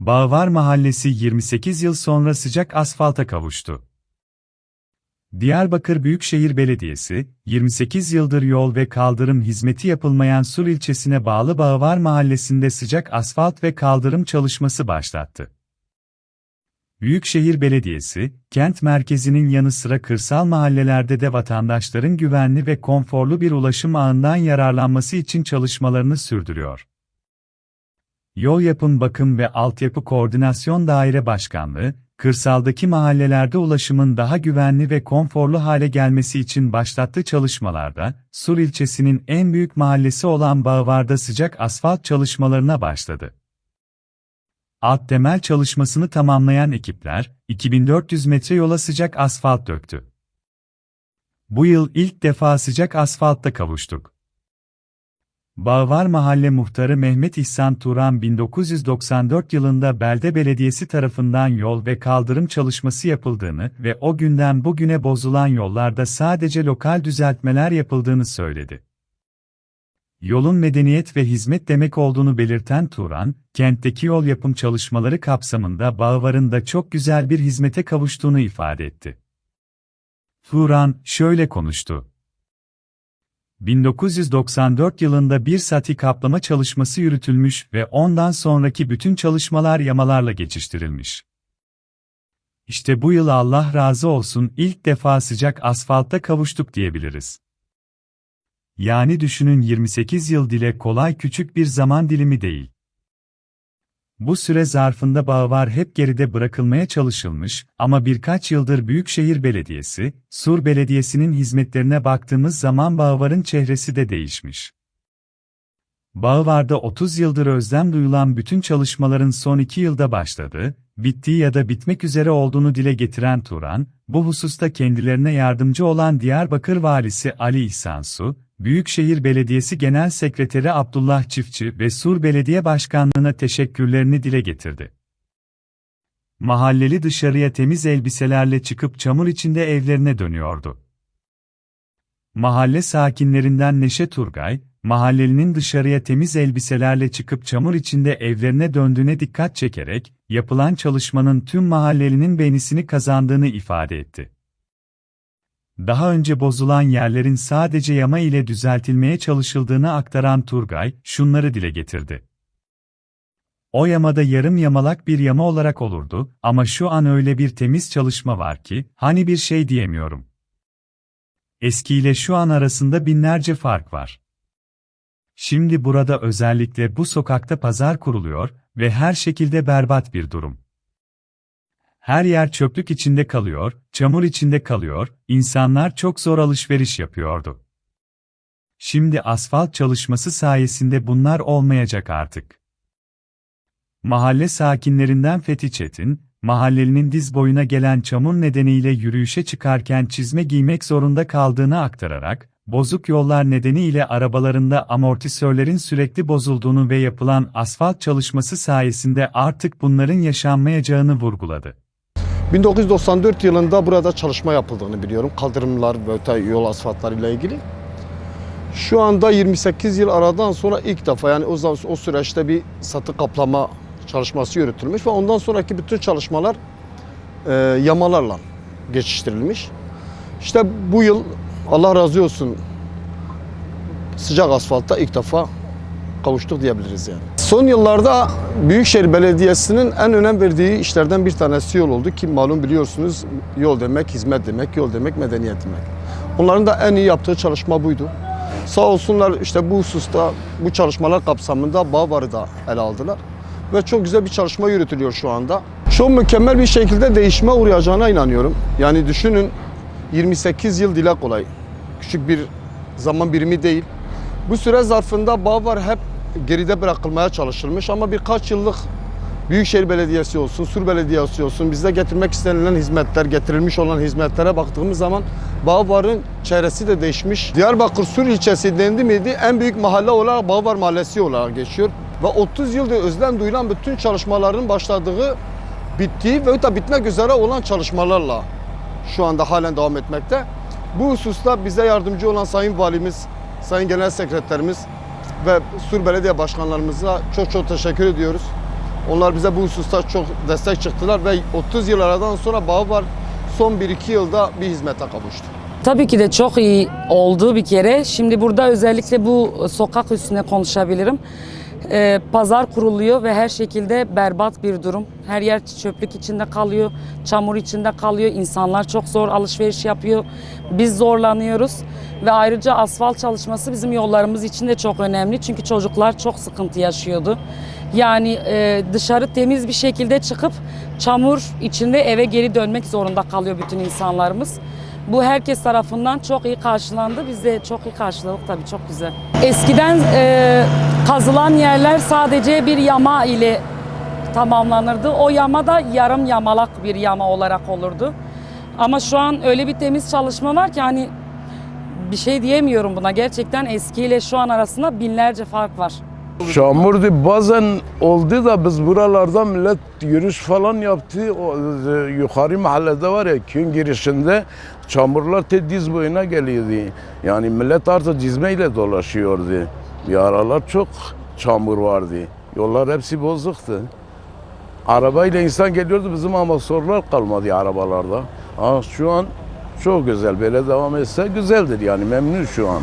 Bağvar Mahallesi 28 yıl sonra sıcak asfalta kavuştu. Diyarbakır Büyükşehir Belediyesi, 28 yıldır yol ve kaldırım hizmeti yapılmayan Sur ilçesine bağlı Bağvar Mahallesi'nde sıcak asfalt ve kaldırım çalışması başlattı. Büyükşehir Belediyesi, kent merkezinin yanı sıra kırsal mahallelerde de vatandaşların güvenli ve konforlu bir ulaşım ağından yararlanması için çalışmalarını sürdürüyor. Yol Yapım Bakım ve Altyapı Koordinasyon Daire Başkanlığı, kırsaldaki mahallelerde ulaşımın daha güvenli ve konforlu hale gelmesi için başlattığı çalışmalarda, Sur ilçesinin en büyük mahallesi olan Bağvar'da sıcak asfalt çalışmalarına başladı. Alt temel çalışmasını tamamlayan ekipler, 2400 metre yola sıcak asfalt döktü. Bu yıl ilk defa sıcak asfaltta kavuştuk. Bağvar Mahalle Muhtarı Mehmet İhsan Turan 1994 yılında Belde Belediyesi tarafından yol ve kaldırım çalışması yapıldığını ve o günden bugüne bozulan yollarda sadece lokal düzeltmeler yapıldığını söyledi. Yolun medeniyet ve hizmet demek olduğunu belirten Turan, kentteki yol yapım çalışmaları kapsamında Bağvar'ın da çok güzel bir hizmete kavuştuğunu ifade etti. Turan şöyle konuştu. 1994 yılında bir sati kaplama çalışması yürütülmüş ve ondan sonraki bütün çalışmalar yamalarla geçiştirilmiş. İşte bu yıl Allah razı olsun ilk defa sıcak asfalta kavuştuk diyebiliriz. Yani düşünün 28 yıl dile kolay küçük bir zaman dilimi değil. Bu süre zarfında Bağvar hep geride bırakılmaya çalışılmış ama birkaç yıldır Büyükşehir Belediyesi, Sur Belediyesi'nin hizmetlerine baktığımız zaman Bağvar'ın çehresi de değişmiş. Bağvar'da 30 yıldır özlem duyulan bütün çalışmaların son 2 yılda başladığı, bittiği ya da bitmek üzere olduğunu dile getiren Turan, bu hususta kendilerine yardımcı olan Diyarbakır Valisi Ali İhsan Su, Büyükşehir Belediyesi Genel Sekreteri Abdullah Çiftçi ve Sur Belediye Başkanlığı'na teşekkürlerini dile getirdi. Mahalleli dışarıya temiz elbiselerle çıkıp çamur içinde evlerine dönüyordu. Mahalle sakinlerinden Neşe Turgay, mahallelinin dışarıya temiz elbiselerle çıkıp çamur içinde evlerine döndüğüne dikkat çekerek, yapılan çalışmanın tüm mahallelinin beğenisini kazandığını ifade etti. Daha önce bozulan yerlerin sadece yama ile düzeltilmeye çalışıldığını aktaran Turgay, şunları dile getirdi. O yamada yarım yamalak bir yama olarak olurdu ama şu an öyle bir temiz çalışma var ki, hani bir şey diyemiyorum. Eskiyle şu an arasında binlerce fark var. Şimdi burada özellikle bu sokakta pazar kuruluyor ve her şekilde berbat bir durum. Her yer çöplük içinde kalıyor, çamur içinde kalıyor, insanlar çok zor alışveriş yapıyordu. Şimdi asfalt çalışması sayesinde bunlar olmayacak artık. Mahalle sakinlerinden Fethi Çetin, mahallelinin diz boyuna gelen çamur nedeniyle yürüyüşe çıkarken çizme giymek zorunda kaldığını aktararak, bozuk yollar nedeniyle arabalarında amortisörlerin sürekli bozulduğunu ve yapılan asfalt çalışması sayesinde artık bunların yaşanmayacağını vurguladı. 1994 yılında burada çalışma yapıldığını biliyorum. Kaldırımlar ve yol asfaltlarıyla ilgili. Şu anda 28 yıl aradan sonra ilk defa yani o, zaman, o süreçte bir satı kaplama çalışması yürütülmüş ve ondan sonraki bütün çalışmalar e, yamalarla geçiştirilmiş. İşte bu yıl Allah razı olsun sıcak asfaltta ilk defa kavuştuk diyebiliriz yani. Son yıllarda Büyükşehir Belediyesi'nin en önem verdiği işlerden bir tanesi yol oldu ki malum biliyorsunuz yol demek hizmet demek, yol demek medeniyet demek. Onların da en iyi yaptığı çalışma buydu. Sağ olsunlar işte bu hususta bu çalışmalar kapsamında Bağvar'ı da ele aldılar. Ve çok güzel bir çalışma yürütülüyor şu anda. Çok mükemmel bir şekilde değişime uğrayacağına inanıyorum. Yani düşünün 28 yıl dile kolay. Küçük bir zaman birimi değil. Bu süre zarfında Bağvar hep geride bırakılmaya çalışılmış ama birkaç yıllık Büyükşehir Belediyesi olsun, Sur Belediyesi olsun bizde getirmek istenilen hizmetler, getirilmiş olan hizmetlere baktığımız zaman Bağvar'ın çehresi de değişmiş. Diyarbakır Sur ilçesi dendi miydi en büyük mahalle olarak Bağvar Mahallesi olarak geçiyor. Ve 30 yıldır özlem duyulan bütün çalışmaların başladığı, bittiği ve da bitmek üzere olan çalışmalarla şu anda halen devam etmekte. Bu hususta bize yardımcı olan Sayın Valimiz, Sayın Genel Sekreterimiz ve Sur Belediye Başkanlarımıza çok çok teşekkür ediyoruz. Onlar bize bu hususta çok destek çıktılar ve 30 yıl aradan sonra Bağbar son 1-2 yılda bir hizmete kavuştu. Tabii ki de çok iyi oldu bir kere. Şimdi burada özellikle bu sokak üstüne konuşabilirim. Ee, pazar kuruluyor ve her şekilde berbat bir durum. Her yer çöplük içinde kalıyor, çamur içinde kalıyor. İnsanlar çok zor alışveriş yapıyor. Biz zorlanıyoruz ve ayrıca asfalt çalışması bizim yollarımız için de çok önemli. Çünkü çocuklar çok sıkıntı yaşıyordu. Yani e, dışarı temiz bir şekilde çıkıp çamur içinde eve geri dönmek zorunda kalıyor bütün insanlarımız. Bu herkes tarafından çok iyi karşılandı. Biz de çok iyi karşıladık tabii çok güzel. Eskiden e, kazılan yerler sadece bir yama ile tamamlanırdı. O yama da yarım yamalak bir yama olarak olurdu. Ama şu an öyle bir temiz çalışma var ki hani bir şey diyemiyorum buna. Gerçekten eskiyle şu an arasında binlerce fark var. Çamurdu bazen oldu da biz buralarda millet yürüyüş falan yaptı. O, e, yukarı mahallede var ya köyün girişinde çamurlar te diz boyuna geliyordu. Yani millet artık cizmeyle dolaşıyordu. Bir aralar çok çamur vardı. Yollar hepsi bozuktu. Arabayla insan geliyordu bizim ama sorular kalmadı arabalarda. Ha, şu an çok güzel böyle devam etse güzeldir yani memnun şu an.